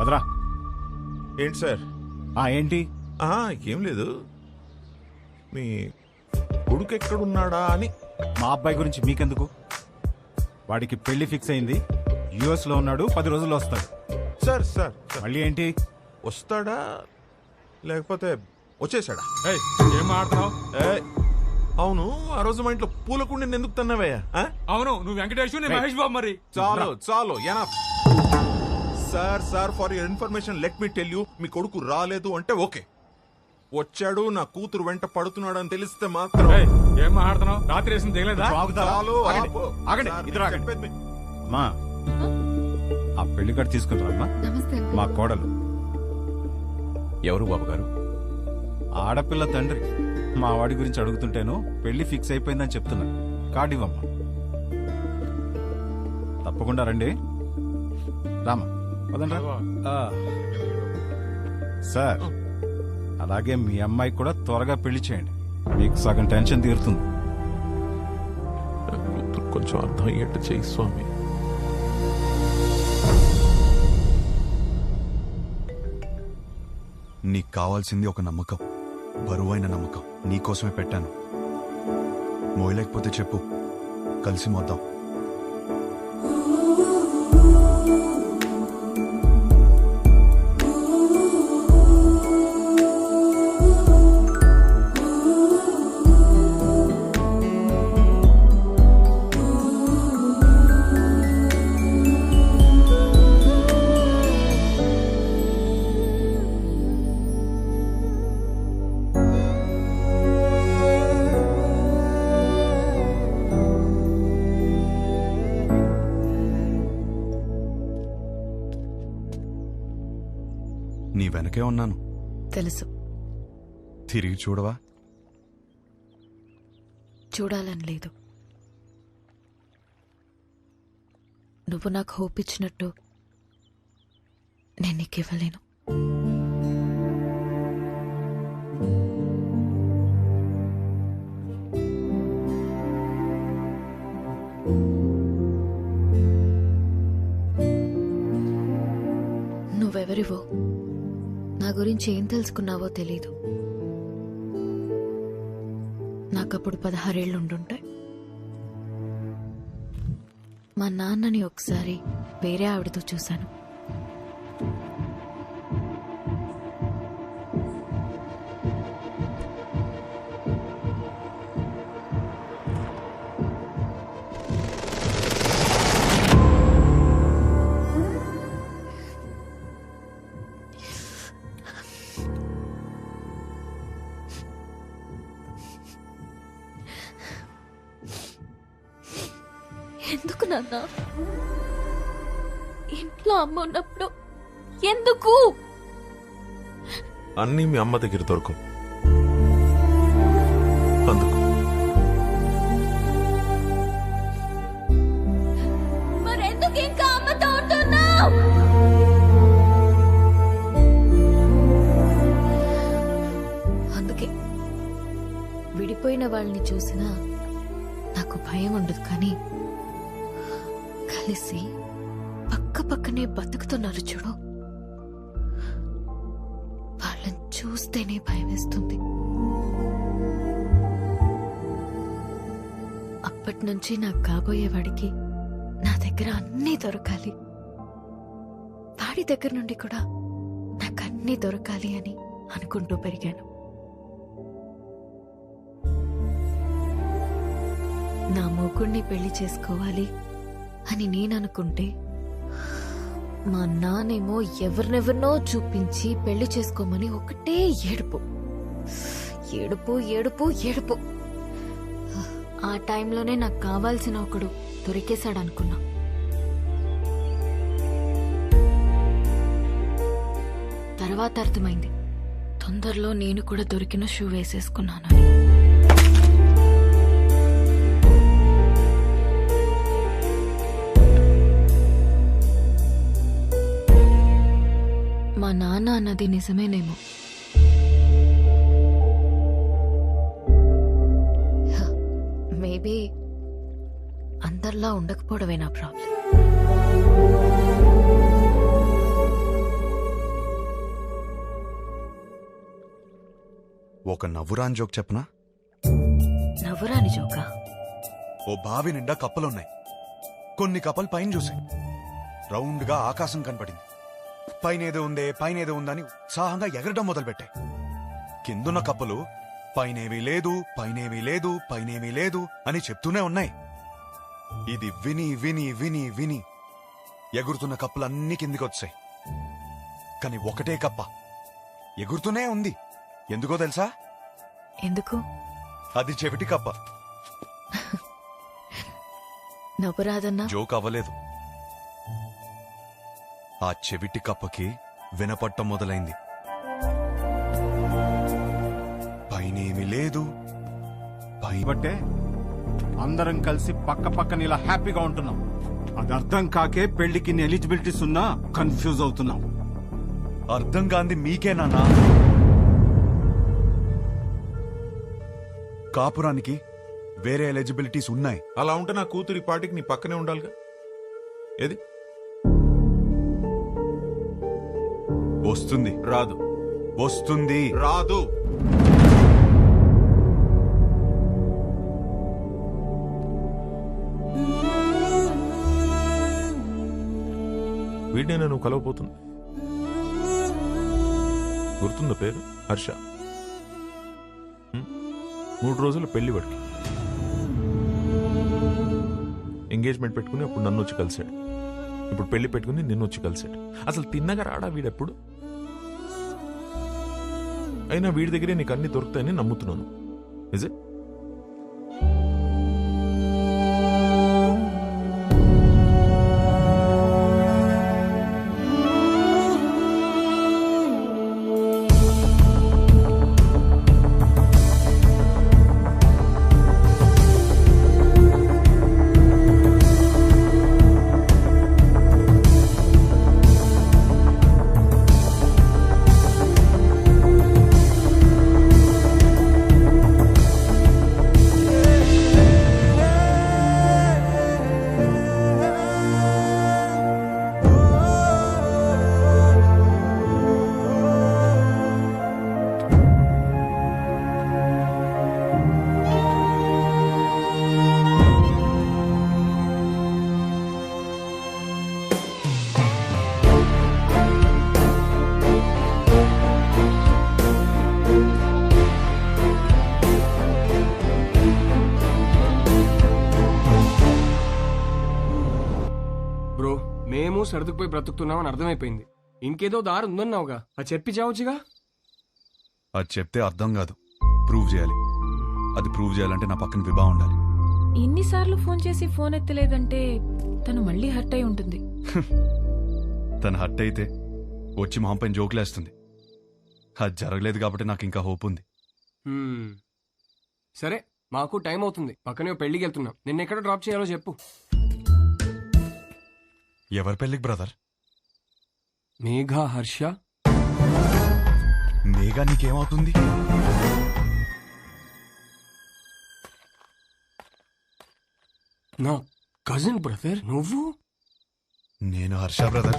వదరా ఏంటి సార్? ఆ ఏంటి? ఆ, ఏం లేదు. మీ కొడుకు ఎక్కడున్నాడా అని. మా అబ్బాయి గురించి మీకెందుకు? వాడికి పెళ్ళి ఫిక్స్ అయింది. యుఎస్లో ఉన్నాడు పది రోజుల్లో వస్తాడు. సార్ సార్ సార్, మళ్ళీ ఏంటి? వస్తాడా? లేకపోతే వచ్చేసాడా? ఏయ్, ఏం మాట్లాడుతున్నావు? ఏయ్, అవును ఆ రోజు మా ఇంట్లో పూల కుండీని ఎందుకు తన్నావయ్యా ఆ? అవును నువ్వు వెంకటేష్ నేను మహేష్ బాబు మరి. చాలు చాలు enough sir sir for your information let me tell you మీ కొడుకు రాలేదు అంటే ఓకే. వచ్చాడు నా కూతురు వెంట పడుతున్నాడు అని తెలిస్తే మాత్రం ఏయ్, ఏం మాట్లాడుతున్నావు? రాత్రి వేసింది తెలియదా ఆగుతారా? చాలు ఆగండి. ఆపు. ఆగండి. సార్, ఇద్దరు నేను ఆగండి. చెప్పేది మీ- అమ్మా ఆ పెళ్ళి కార్డు తీసుకుని రామ్మా నమస్తే అండి. మా కోడలు. ఎవరు బాబు గారు? ఆడపిల్ల తండ్రి. మా వాడి గురించి అడుగుతుంటేను పెళ్ళి ఫిక్స్ అయిపోయిందని చెప్తున్నా. కార్డు ఇవ్వమ్మా. తప్పకుండా రండి. రామా. ఆ. సార్ అలాగే మీ అమ్మాయి కూడా త్వరగా పెళ్ళి చేయండి. మీకు సగం టెన్షన్ తీరుతుంది. కొంచెం అర్థం అయ్యేట్టు చేయి స్వామి. నీకు కావాల్సింది ఒక నమ్మకం. బరువైన నమ్మకం. నీకోసమే పెట్టాను. మోయలేకపోతే చెప్పు. కలిసి మోద్దాం. వెనకే ఉన్నాను. తెలుసు. తిరిగి చూడవా? చూడాలని లేదు. నువ్వు నాకు హోప్ ఇచ్చినట్టు నేను నీకు ఇవ్వలేను. నువ్వెవరివో నా గురించి ఏం తెలుసుకున్నావో తెలీదు. నాకప్పుడు పదహారేళ్ళు ఉండుంటాయి మా నాన్నని ఒకసారి వేరే ఆవిడతో చూశాను. ఎందుకు నాన్న? ఇంట్లో అమ్మ ఉన్నప్పుడు ఎందుకు? అన్నీ మీ అమ్మ దగ్గర దొరకవు. అందుకు. మరెందుకు ఇంకా అమ్మతో ఉంటున్నావు? అందుకే విడిపోయిన వాళ్ళని చూసినా నాకు భయం ఉండదు కానీ కలిసి పక్క పక్కనే బతుకుతున్నారు చూడు. వాళ్ళని చూస్తేనే భయం వేస్తుంది. అప్పటి నుంచి నాకు కాబోయేవాడికి నా దగ్గర అన్నీ దొరకాలి. వాడి దగ్గర నుండి కూడా నాకు అన్నీ దొరకాలి అని అనుకుంటూ పెరిగాను. నా మూకుణ్ణి పెళ్ళి చేసుకోవాలి. అని నేను అనుకుంటే మా నానేమో ఎవరినెవరినో చూపించి పెళ్ళి చేసుకోమని ఒకటే ఏడుపు. ఏడుపు ఏడుపు ఏడుపు. ఆ టైంలోనే నాకు కావాల్సిన ఒకడు దొరికేశాడు అనుకున్నా తర్వాత అర్థమైంది. తొందరలో నేను కూడా దొరికిన షూ వేసేసుకున్నానని. అది నిజమేనేమో. మేబీ అందరిలా ఉండకపోవడమే నా ప్రాబ్లం? ఒక నవ్వురాని జోక్ చెప్పనా? నవ్వురాని జోకా? ఓ బావి నిండా కప్పలున్నాయి. కొన్ని కప్పలు పైన చూసాయి రౌండ్గా ఆకాశం కనపడింది. పైన ఏదో ఉందే పైన ఏదో ఉందని ఉత్సాహంగా ఎగరడం మొదలుపెట్టాయి కిందున్న కప్పలు పైనేమీ లేదు పైనేమీ లేదు పైనేమీ లేదు అని చెప్తూనే ఉన్నాయి. ఇది విని విని విని విని ఎగురుతున్న కప్పలన్నీ కిందికి వచ్చాయి కానీ ఒకటే కప్ప ఎగురుతూనే ఉంది. ఎందుకో తెలుసా? ఎందుకు? అది చెవిటి కప్ప. నవ్వురాదన్నా జోక్ అవ్వలేదు. ఆ చెవిటి కప్పకి వినపట్టం మొదలైంది. పైనేమి లేదు. పై బట్టే అందరం కలిసి పక్క పక్కన ఇలా హ్యాపీగా ఉంటున్నాం. అది అర్థం కాకే పెళ్ళికి ఎలిజిబిలిటీస్ ఉన్నా కన్ఫ్యూజ్ అవుతున్నాం. అర్థం కాంది మీకే నాన్నా. కాపురానికి వేరే ఎలిజిబిలిటీస్ ఉన్నాయి. అలా ఉంటే నా కూతురి పాటికి నీ పక్కనే ఉండాలిగా. ఏది? వస్తుంది. రాదు. వస్తుంది. రాదు. వీడినే నువ్వు కలవపోతుంది గుర్తుందా పేరు? హర్ష? మూడు రోజులు పెళ్ళి వాడికి. ఎంగేజ్మెంట్ పెట్టుకుని అప్పుడు నన్ను వచ్చి కలిశాడు. ఇప్పుడు పెళ్ళి పెట్టుకుని నిన్ను వచ్చి కలిశాడు. అసలు తిన్నగా రాడా వీడెప్పుడు? అయినా వీడి దగ్గరే నీకు అన్ని దొరుకుతాయని నమ్ముతున్నాను. ఇజ్ ఇట్ సర్దుకుపోయి బ్రతుకుతున్నామని అర్థమైపోయింది. ఇంకేదో దారి ఉందన్నావుగా. అది చెప్పి చావచ్చుగా? అది చెప్తే అర్థం కాదు. ప్రూవ్ చేయాలి. అది ప్రూవ్ చేయాలంటే నా పక్కన విభా ఉండాలి. ఇన్నిసార్లు ఫోన్ చేసి ఫోన్ ఎత్తలేదంటే తను మళ్ళీ హర్ట్ అయి ఉంటుంది. తను హట్ అయితే వచ్చి మొహం పైన జోకులేస్తుంది. అది జరగలేదు కాబట్టి నాకు ఇంకా హోప్ ఉంది. సరే మాకు టైం అవుతుంది. పక్కనే పెళ్ళికి వెళ్తున్నాం. నిన్న ఎక్కడ డ్రాప్ చేయాలో చెప్పు. ఎవరి పెళ్ళికి బ్రదర్? మేఘా హర్ష? మేఘా నీకేమవుతుంది? నా కజిన్ బ్రదర్ నువ్వు? నేను హర్ష బ్రదర్.